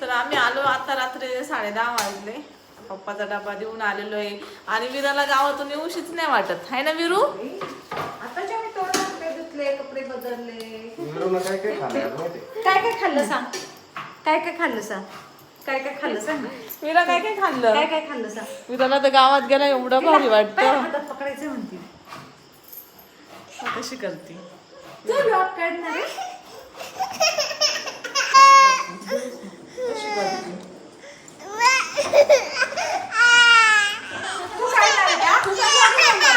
तर आम्ही आलो आता रात्री साडे दहा वाजले. पप्पाचा डबा देऊन आलेलो आहे. आणि विराला गावातून येऊशीच नाही वाटत. आहे ना विरू? कपडे बदलले. काय काय खाल्लं आज माहिती काय काय खाल्लं सांग? काय काय खाल्लं सांग? काय काय खाल्लं सांग? विरा काय काय खाल्लं? काय काय खाल्लं सांग? विराला तर गावात गेला एवढं भारी वाटतं. पकडायचं म्हणते. कशी करते तू ब्लॉग काढणार? आहे? कशी करते तू काढणार आहे का? तू काढणार आहे का?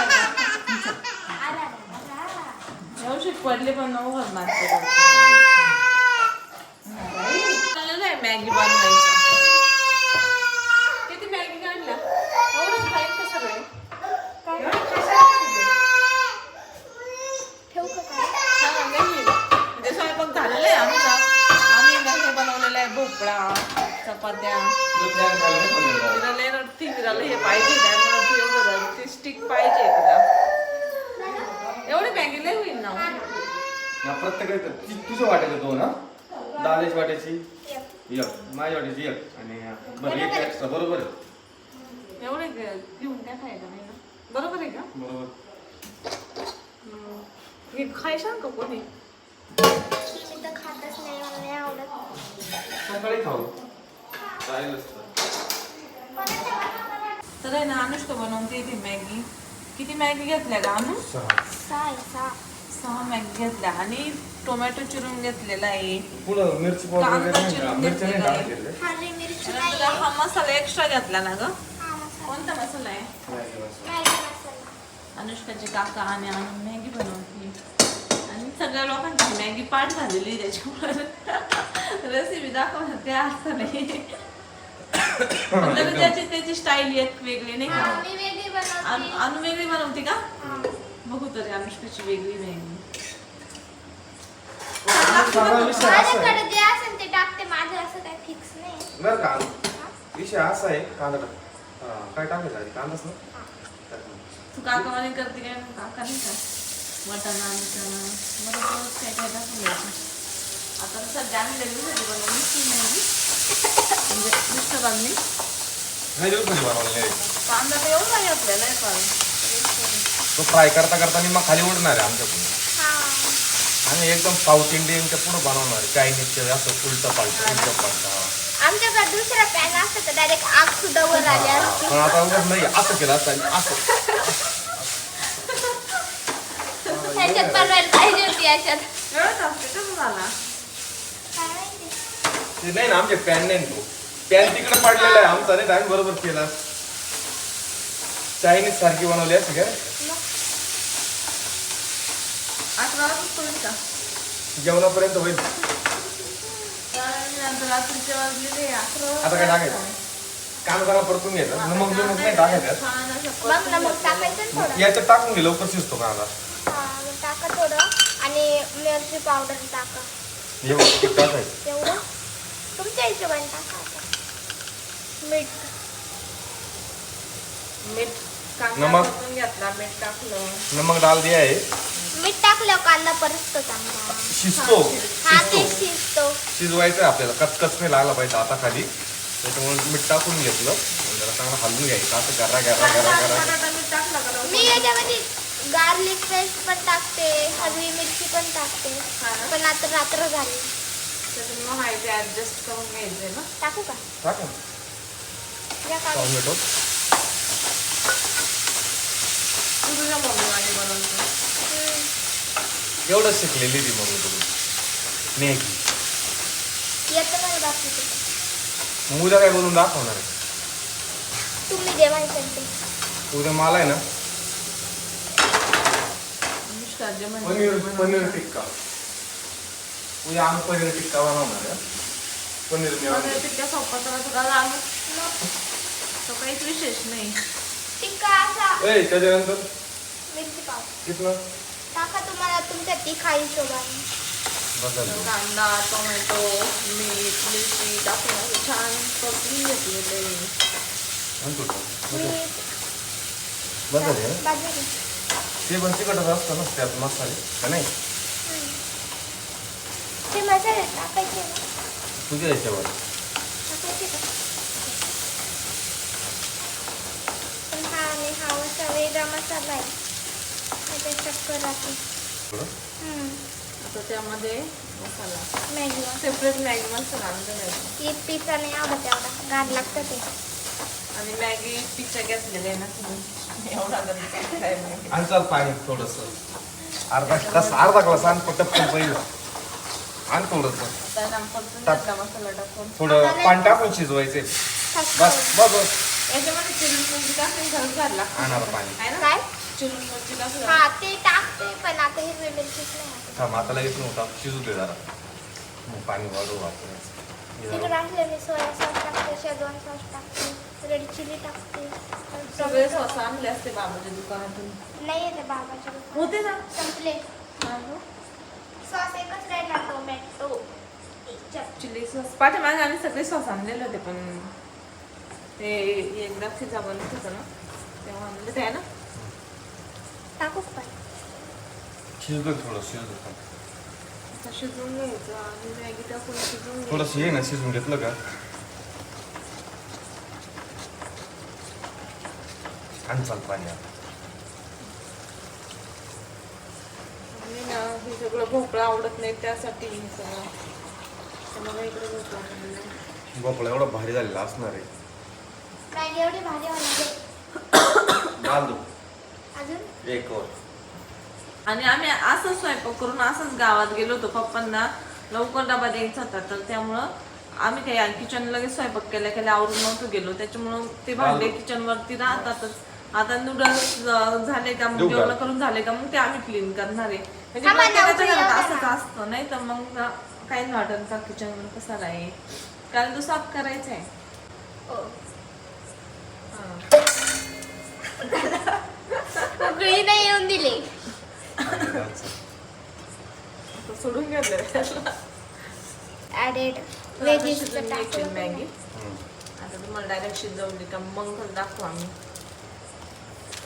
एवढी पडले पण नऊ भरणार ते बघ. चाललेलं आहे मॅगी बनवायचं किती मॅगी काढल्या एवढंच खाईन का सगळे एवढं कशाला खाल्लं? हा, नाही. म्हणजे स्वयंपाक झालेला आहे आमचा आम्ही ना हे बनवलेलं आहे भोपळा चपात्या. तुला लय रडती विराला हे पाहिजे त्यामुळे ती एवढं रडती स्टिक पाहिजे तिला. एवढी मॅगी लय होईल ना हो. ती- तुझं वाटायचं दोन हा? दादाची वाटायची एक. माझ्या वाटायची एक. आणि बरं एक एक्स्ट्रा बरोबर आहे. एवढे घे- घेऊन काय खायचं नाही ना बरोबर आहे का? बरोबर. हे खायशाल का कोणी? मी तर खातच नाही मला नाही आवडत. सकाळी खाऊ. तर आहे ना अनुष्का बनवते ती मॅगी. किती मॅगी घेतल्या का अनु? सहा मॅगी घेतल्या. आणि टोमॅटो चिरून घेतलेला आहे. पुढं मिरची पावडर कांदा चिरून घेतलेला आहे. हा मसाला एक्स्ट्रा घेतला ना ग? हा मसाला. कोणता मसाला आहे? मॅगी मसाला. अनुष्काचे काका आणि आणून मॅगी बनवते. आणि सगळ्या लोकांची मॅगी पाठ झालेली आहे त्याच्यामुळे. रेसिपी दाखवणार ते असं नाही म्हणजे त्याची त्याची स्टाईल एक वेगळी नाही का? मी वेगळी अनु बनवते. अनु वेगळी बनवते का? हा. बघू तरी अनुष्काची वेगळी मॅगी सगळा विषय असा आहे. माझ्याकडे जे असेल ते टाकते माझं असं काही फिक्स नाही. बरं का? विषय असा आहे कांदा टाक हा, काय टाकायचं आधी? कांदाच ना? टाक ना. तू काकावाने करते काय? मग काका नाही का? वाटाणा आणि चणा मला काय काय टाकून द्यायचं. आता सध्या आम्ही लग्नासाठी बनवली ती मॅगी म्हणजे कांदा तर एवढा आहे पण तो फ्राय करता करता निम्मा खाली उडणार आहे आमच्याकडून हा. आणि एकदम साऊथ इंडियनच्या पुढं बनवणार आहे. चायनीजचे असं उलटं पालटं उलटं पालटं आमच्याकडे दुसरा पॅन असतं तर डायरेक्ट आग सुद्धा वर आली असती. पण आता उगाच नाही असं केलं असं. ह्याच्यात बनवायला पाहिजे होती याच्यात. असते ते नाही ना आमचे पॅन नाही तो. पॅन तिकडे पडलेला आहे आमचा नाही आम्ही बरोबर केला. चायनीज सारखी बनवली असते का? अकरा वाजता होईल का? जेवणापर्यंत होईल. आता काय टाकायचं? कांदा जरा परतून घ्यायचा नमक बिमक नाही टाकायचं. असं टाकायचं याच्यात टाकून घे लवकर शिजतो कांदा हा टाका थोडं. आणि मिरची पावडर टाका. हे बघ ते टाकायचं एवढं तुमच्या हिशोबाने टाका आता मीठ. मीठ कांदा नमक. परतून घेतला मीठ टाकलं. नमक डाल दिया आहे. मीठ टाकल्यावर कांदा परततो चांगला. शिजतो. हा ते शिजतो. शिजतो. शिजवायचं आहे आपल्याला. कचकच नाही लागला पाहिजे आता खाली. त्याच्यामुळे मीठ टाकून घेतलं. आणि जरा चांगलं हलवून घ्यायचं. असं गरा गरा गरा कांदा गरा. बटाटा मीठ टाकलं का लवकर? मी याच्यामध्ये गार्लिक पेस्ट पण टाकते हरवी मिरची पण टाकते. हा. ना? पण आता रात्र झाली. त्याच्यामुळे हा इथे ऍडजस्ट करून घ्यायचंय ना. टाकू का? टाक. ना या काढून. टॉमॅटो तू तुझ्या मम्मी माझी बनवते. एवढंच शिकलेली ती मम्मी कडून मॅगी येतं मला मग उद्या काय बनवून दाखवणार आहे? तुम्ही जे म्हणशाल ते. उद्या मला आहे ना? पनीर पनीर. टिक्का. उद्या आम्ही पनीर टिक्का बनवणार आहे. पनीर पनीर मिळवणार टिक्का सोपा तर तुला लागू तो काहीच विशेष नाही. टिक्का असा. ए त्याच्यानंतर? मिरची पाव. कितलं? टाका तुम्हाला तुमच्या तिखा हिशोबाने. बदल कांदा टोमॅटो मीठ मिरची टाकून असं छान परतून घेतलेलं म्हणतो का? मीठ. बदल आहे? बाजरी ते पण तिखटच असतं ना त्यात मसाले. का नाही ते मसाले टाकायचे ना तुझ्या याच्यावर. हा हा वेगळा मसाला आहे. हम्म. आता त्यामध्ये मसाला. मॅगी सेपरेट मॅगी मसाला आणून घालायचा एक पिझ्झा नाही आवडत एवढा. गाड लागतं ते. आणि मॅगी पिक्चर घेतलेले आहे ना तुम्ही. एवढा मॅगी आणि चाल पाणी थोडस. अर्धा ग्लास अर्धा ग्लास आण पटकन पहिलं. आण थोडस आता परतून टाक. मसाला टाकून. थोडं पाणी टाकून शिजवायचे. बस बस बस याच्यामध्ये चिरून मिरची टाकून घालून घातला आणा पाणी. आहे ना? काय? चिरून मिरची टाकून हा ते टाकते पण आता हिरवी मिरचीच नाही टाकत. थांब आता लगेच नव्हता शिजू दे जरा. मग पाणी वाढू तिकडे वाटतं. असले मी सोया सॉस टाकते शेजवान सॉस टाकते रेड चिली टाकते. सगळे सॉस आणले असते बाबाच्या दुकानातून. नाही येते बाबाच्या दुकानात. होते ना? संपले सॉस एकच राहिला टोमॅटो चिली सॉस पाठीमागे आम्ही सगळे सॉस आणलेले होते पण ते एकदा होतं ना तेव्हा आणले ते आहे ना. टाकू पण. शिजू दे थोडं? शिजू दे आता शिजवून घ्यायचं आणि मॅगी टाकून शिजवून थोडंसं ये ना शिजून घेतलं का? आणि चाल पाणी आता. आणि ना हे सगळं भोपळा आवडत नाही त्यासाठी हे सगळं भोपळा एवढा भारी झालेला असणार आहे. मॅगी एवढी भारी होणार घाल दो अजून? एक वर. आणि आम्ही असंच स्वयंपाक करून असंच गावात गेलो होतो. पप्पांना लवकर डबा द्यायचा होता. तर त्यामुळं आम्ही काही किचन लगेच स्वयंपाक केल्या केल्या आवरून नव्हतो गेलो. त्याच्यामुळं ते भांडे किचन वरती राहतातच. आता नूडल्स झाले का मग? जेवण करून झाले का मग? ते आम्ही क्लीन करणार आहे. म्हणजे हा, प्रत्येकाच्या घरात असंच. असतं. नाही तर मग काही नाही वाटत का किचन वर कसा आहे कारण तो साफ करायचा आहे. हो. हा. उकळी नाही येऊन दिली. आता सोडून घेतलं मॅगी आता तुम्हाला डायरेक्ट शिजवली का मग दाखवू आम्ही.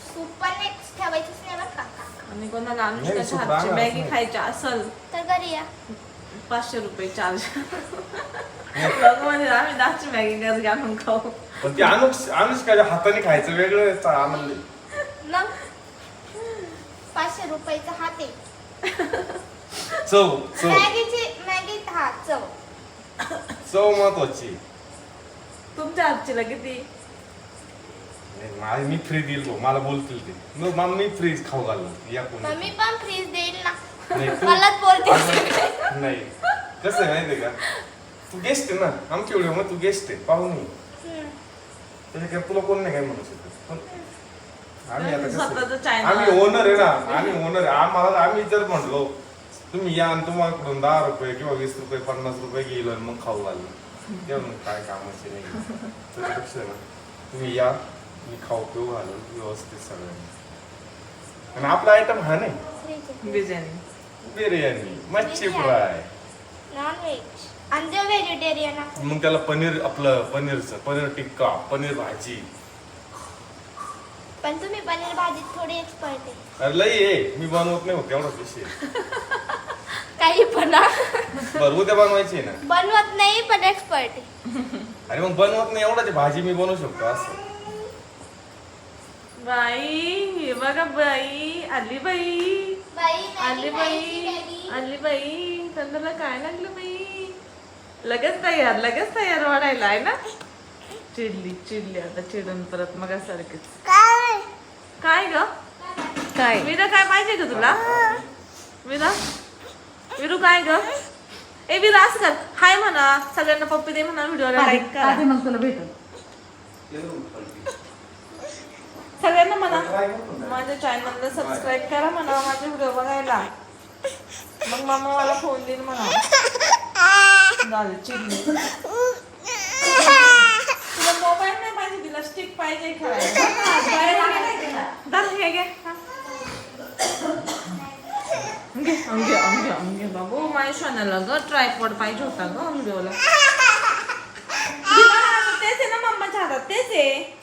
सूप पण next ठेवायचीच नाही बरं का? आणि कोणाला सूप हातची मॅगी. खायची असल. तर घरी या. पाचशे रुपये चार्ज लोक म्हणजे आम्ही दहाची मॅगी घरी आणून खाऊ. पण ती अनुष अनुष्काच्या हाताने खायचं वेगळं आनंद आहे. मग पाचशे रुपयाचा हात आहे. चव चव. मॅगीची मॅगी हा चव. चव महत्वाची. तुमच्या हातची किती नाही, मा- मी फ्री देईल तो मला बोलतील ते. मग मग मी फ्री खाऊ घाललो या कोणी. मम्मी पण फ्रीज देईल नाही तू मलाच बोलते अगं, नाही. कसं आहे माहिती आहे का? तू गेस्ट आहे ना. आमच्या व्हिडिओमध्ये तू गेस्ट आहे. पाहून हम्म. त्याच्या तुला कोण नाही काय म्हणू शकत? पण आम्ही आता स्वतःचं कसं channel. आम्ही ओनर आहे ना. आम्ही ओनर आहे. आम्हाला आम्ही जर म्हटलो तुम्ही या आणि तुम्हाला दहा रुपये किंवा वीस रुपये पन्नास रुपये गेलो आणि मग खाऊ घाललो तेव्हा मग काय कामाचे नाही. त्याच्यापेक्षा ना. तुम्ही या. मी खाऊ पिऊ घालू. व्यवस्थित सगळ्यांनी आणि आपला आयटम हा नाही. बिर्याणी. बिर्याणी मच्छी फ्राय. नॉन व्हेज आणि जे व्हेजिटेरियन असं मग त्याला पनीर आपलं पनीरचं पनीर टिक्का पनीर भाजी. पण तुम्ही पनीर भाजीत थोडी एक्सपर्ट आहे. अरे लई आहे. मी बनवत नाही होत एवढाच विषय. काही पण. बरं उद्या बनवायची आहे ना? बनवत नाही पण एक्सपर्ट आहे. अरे मग बनवत नाही एवढाच भाजी मी बनवू शकतो असं. बाई हे बघा बाई आली बाई. आली बाई आली. बाई तंदूला काय लागलं बाई? लगेच तयार लगेच तयार वाढायला आहे ना? चिडली चिडली आता चिडून परत मग सारखीच काय? काय ग? काय? विरा काय पाहिजे ग तुला? विरा? विरू काय ग? ए विरा असं कर. हाय म्हणा सगळ्यांना पप्पी दे म्हणा व्हिडिओला लाईक करा आधी मग तुला भेटल सगळ्यांना म्हणा. माझ्या चॅनलला सबस्क्राईब करा म्हणा माझे व्हिडिओ बघायला. मग मामा मला फोन देईल म्हणा. चिडली. तुला मोबाईल नाही पाहिजे तिला स्टिक पाहिजे खेळायला. हे घे. हा. घे बाबू. माझ्या शोनाला ग ट्रायपॉड पाहिजे होता ग व्हिडिओला तेच आहे ना मम्माच्या हातात तेच आहे.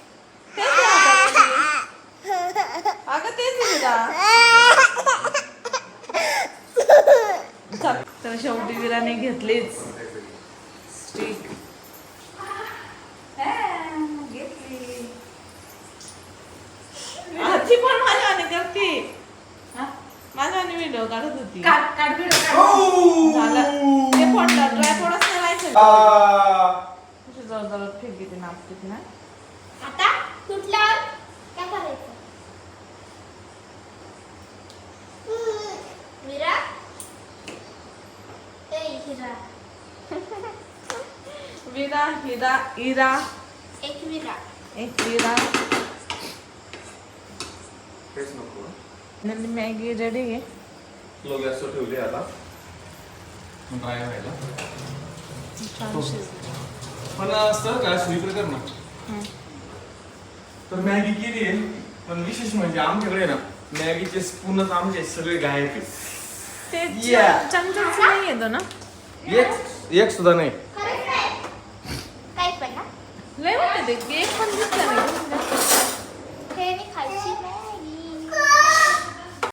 तर शेवटी विराने घेतलीच. स्टिक पण माझ्या आणि करते माझा व्हिडिओ काढत होती. काढ व्हिडिओ काढ. ते फोडला. ड्राय फोडच नाही ना आता तुटल्यावर काय करायचं? विरा ए हिरा विरा हिरा इरा एक विरा एक विरा नको नंदी मॅगी रेडी आहे लो गॅसवर ठेवली आता ड्राय व्हायला छान शिजली. पण असतं का स्वीपर कर ना. तर मॅगी केली आहे पण विशेष म्हणजे आमच्याकडे ना मॅगीचे स्पूनच आमचे सगळे गायब आहे ते Yeah. चमचाच नाही येतो ना? एक एक सुद्धा नाही. खरंच काय? काय पण ना. लय मोठे ते. केक पण दिसलं नाही.